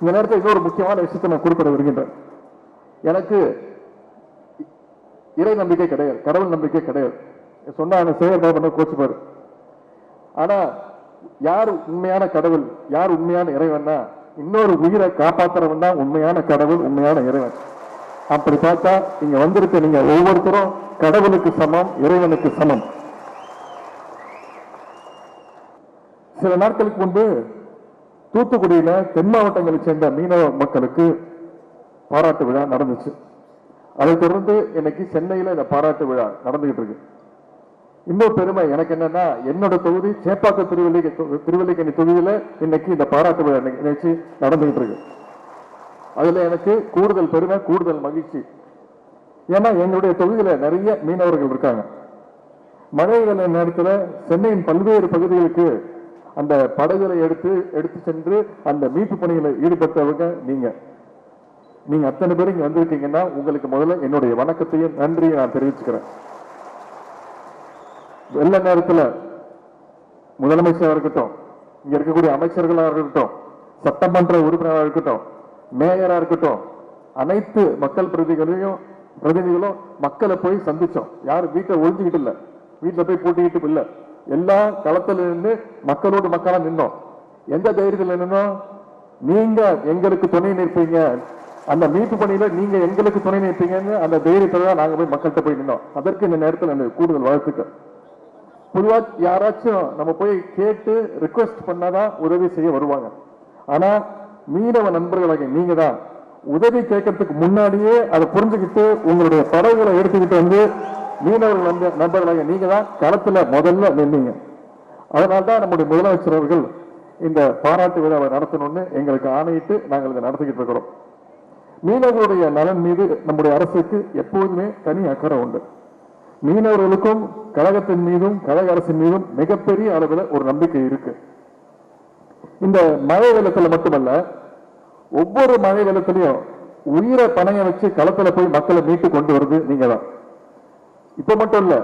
இந்த நேரத்தில் இன்னொரு முக்கியமான விஷயத்தை நான் குறிப்பிட வருகின்றேன் எனக்கு இறை நம்பிக்கை கிடையாது கடவுள் நம்பிக்கை கிடையாது. சொன்ன அந்த சேகர் பாபு கோச்சுப்பாரு. ஆனா யார் உண்மையான கடவுள் யார் உண்மையான இறைவன்னா இன்னொரு உயிரை காப்பாத்துறவன் தான் உண்மையான கடவுள் உண்மையான இறைவன். அப்படி பார்த்தா இங்க வந்திருக்க நீங்க ஒவ்வொருத்தரும் கடவுளுக்கு சமம் இறைவனுக்கு சமம். சில நாட்களுக்கு முன்பு தூத்துக்குடியில தென் மாவட்டங்களைச் சேர்ந்த மீனவ மக்களுக்கு பாராட்டு விழா நடந்துச்சு. அதை தொடர்ந்து இன்னைக்கு சென்னையில இந்த பாராட்டு விழா நடந்துகிட்டு இருக்கு. இன்னொரு பெருமை எனக்கு என்னன்னா என்னோட தொகுதி சேப்பாக்க திருவல்லிக்கை திருவல்லிக்கணி தொகுதியில இன்னைக்கு இந்த பாராட்டு விழா நிக- நிகழ்ச்சி நடந்துகிட்டு இருக்கு. அதுல எனக்கு கூடுதல் பெருமை கூடுதல் மகிழ்ச்சி. ஏன்னா எங்களுடைய தொகுதியில நிறைய மீனவர்கள் இருக்காங்க. மழை நேரத்தில் சென்னையின் பல்வேறு பகுதிகளுக்கு அந்த படகுகளை எடுத்து எடுத்து சென்று அந்த மீட்பு பணியில் ஈடுபட்டவங்க நீங்க. நீங்க அத்தனை பேர் இங்க வந்திருக்கீங்கன்னா உங்களுக்கு முதல்ல என்னுடைய வணக்கத்தையும் நன்றியை நான் தெரிவிச்சுக்கிறேன். வெள்ள நேரத்துல முதலமைச்சராக இருக்கட்டும் இங்க இருக்கக்கூடிய அமைச்சர்களாக இருக்கட்டும் சட்டமன்ற உறுப்பினராக இருக்கட்டும் மேயரா இருக்கட்டும் அனைத்து மக்கள் பிரதிகளையும் பிரதிநிதிகளும் மக்களை போய் சந்திச்சோம். யாரும் வீட்டை ஒழிஞ்சுக்கிட்டு இல்ல. வீட்டில் போய் பூட்டிக்கிட்டு இல்ல. எல்லா களத்துல நின்று மக்களோடு மக்களா நின்னோம். எந்த தைரியத்தில் நின்னோம்? நீங்க எங்களுக்கு துணை நிற்பீங்க. அந்த மீட்பு பணியில நீங்க எங்களுக்கு துணை நிற்பீங்கன்னு அந்த தைரியத்துல தான் நாங்க போய் மக்கள்கிட்ட போய் நின்னோம். அதற்கு இந்த நேரத்தில் எனக்கு கூடுதல் வாழ்த்துக்கள். பொதுவா யாராச்சும் நம்ம போய் கேட்டு ரிக்வெஸ்ட் பண்ணாதான் உதவி செய்ய வருவாங்க. ஆனா மீனவ நண்பர்களாக நீங்க தான் உதவி கேட்கறதுக்கு முன்னாடியே அதை புரிஞ்சுக்கிட்டு உங்களுடைய படகுகளை எடுத்துக்கிட்டு வந்து மீனவர்கள் நண்பர்களாக நீங்க தான் களத்துல முதல்ல நின்னீங்க. அதனால தான் நம்முடைய முதலமைச்சர் அவர்கள் இந்த பாராட்டு விழாவை நடத்தணும்னு எங்களுக்கு ஆணையிட்டு நாங்கள் இதை நடத்திக்கிட்டு இருக்கிறோம். மீனவர்களுடைய நலன் மீது நம்முடைய அரசுக்கு எப்போதுமே தனி அக்கறை உண்டு. மீனவர்களுக்கும் கழகத்தின் மீதும் கழக அரசின் மீதும் மிகப்பெரிய அளவில் ஒரு நம்பிக்கை இருக்கு. இந்த மழை வெள்ளத்தில் மட்டுமல்ல ஒவ்வொரு மழை வெள்ளத்திலையும் உயிரை பணைய வச்சு களத்துல போய் மக்களை மீட்டு கொண்டு வருது நீங்க தான் இப்ப மட்டும் இல்ல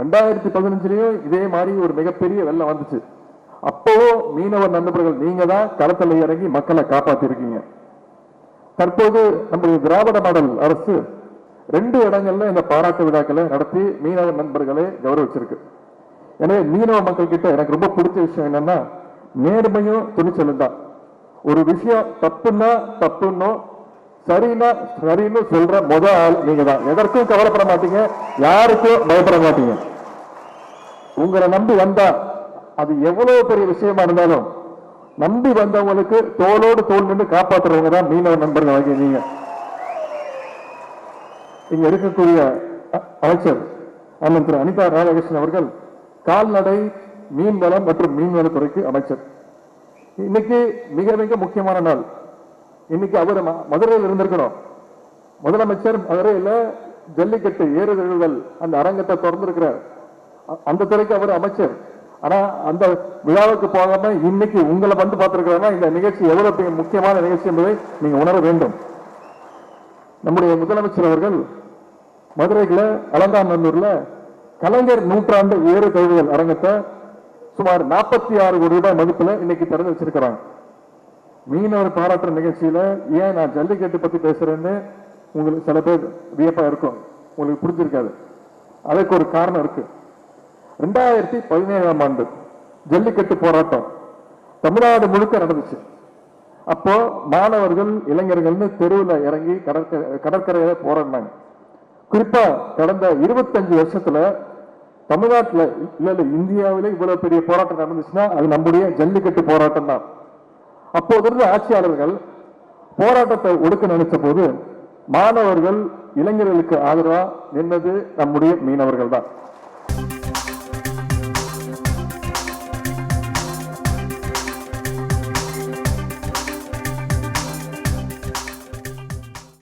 ரெண்டாயிரத்தி பதினஞ்சுலயும் இதே மாதிரி ஒரு மிகப்பெரிய வெள்ளம் வந்துச்சு. அப்போ மீனவ நண்பர்கள் நீங்க தான் களத்தில் இறங்கி மக்களை காப்பாத்திருக்கீங்க. தற்போது நம்முடைய திராவிட மாடல் அரசு ரெண்டு இடங்கள்ல இந்த பாராட்டு விழாக்களை நடத்தி மீனவ நண்பர்களை கௌரவிச்சிருக்கு. எனவே மீனவ மக்கள் கிட்ட எனக்கு ரொம்ப பிடிச்ச விஷயம் என்னன்னா நேர்மையும் துணிச்சலும் தான். ஒரு விஷயம் தப்புன்னா தப்புன்னும் சரினா சரின்னு சொல்ற முத ஆள் நீங்க தான் எதற்கும் கவலைப்பட மாட்டீங்க. யாருக்கும் பயப்பட மாட்டீங்க. உங்களை நம்பி வந்தா அது எவ்வளவு பெரிய விஷயமா இருந்தாலும் நம்பி வந்தவங்களுக்கு தோளோடு தோல் நின்று காப்பாத்துறவங்க தான் மீனவ நண்பர்கள் வாங்கி நீங்க. இங்க இருக்கக்கூடிய அமைச்சர் அண்ணன் திரு அனிதா ராதாகிருஷ்ணன் அவர்கள் கால்நடை மீன்வளம் மற்றும் மீன்வளத்துறைக்கு அமைச்சர். இன்னைக்கு மிக மிக முக்கியமான நாள். இன்னைக்கு அவர் மதுரையில் இருந்திருக்கணும். முதலமைச்சர் மதுரையில ஜல்லிக்கட்டு ஏறுதழுதல் அந்த அரங்கத்தை திறந்திருக்கிறார். அ- அந்த துறைக்கு அவர் அமைச்சர். ஆனா அந்த விழாவுக்கு போகாம இன்னைக்கு உங்களை வந்து பார்த்திருக்கிறாருன்னா இந்த நிகழ்ச்சி எவ்வளவு பெரிய முக்கியமான நிகழ்ச்சி என்பதை நீங்க உணர வேண்டும். நம்முடைய முதலமைச்சர் அவர்கள் மதுரைக்குள்ள அலங்காநல்லூர்ல கலைஞர் நூற்றாண்டு ஏறு தழுவுதல் அரங்கத்தை சுமார் நாற்பத்தி ஆறு கோடி ரூபாய் மதிப்புல இன்னைக்கு திறந்து வச்சிருக்கிறாங்க. மீனவர் பாராட்டுற நிகழ்ச்சியில ஏன் நான் ஜல்லிக்கட்டு பத்தி பேசுறேன்னு உங்களுக்கு சில பேர் வியப்பா இருக்கும். உங்களுக்கு புரிஞ்சிருக்காது. அதுக்கு ஒரு காரணம் இருக்கு. ரெண்டாயிரத்தி பதினேழாம் ஆண்டு ஜல்லிக்கட்டு போராட்டம் தமிழ்நாடு முழுக்க நடந்துச்சு. அப்போ மாணவர்கள் இளைஞர்கள்னு தெருவில் இறங்கி கடற்கரை கடற்கரையில போராடினாங்க. குறிப்பா கடந்த இருபத்தஞ்சு வருஷத்துல தமிழ்நாட்டில் இல்ல இல்ல இந்தியாவில இவ்வளவு பெரிய போராட்டம் நடந்துச்சுன்னா அது நம்முடைய ஜல்லிக்கட்டு போராட்டம் தான். அப்போது இருந்த ஆட்சியாளர்கள் போராட்டத்தை ஒடுக்க நினைச்ச போது மாணவர்கள் இளைஞர்களுக்கு ஆதரவா நின்னது நம்முடைய மீனவர்கள் தான்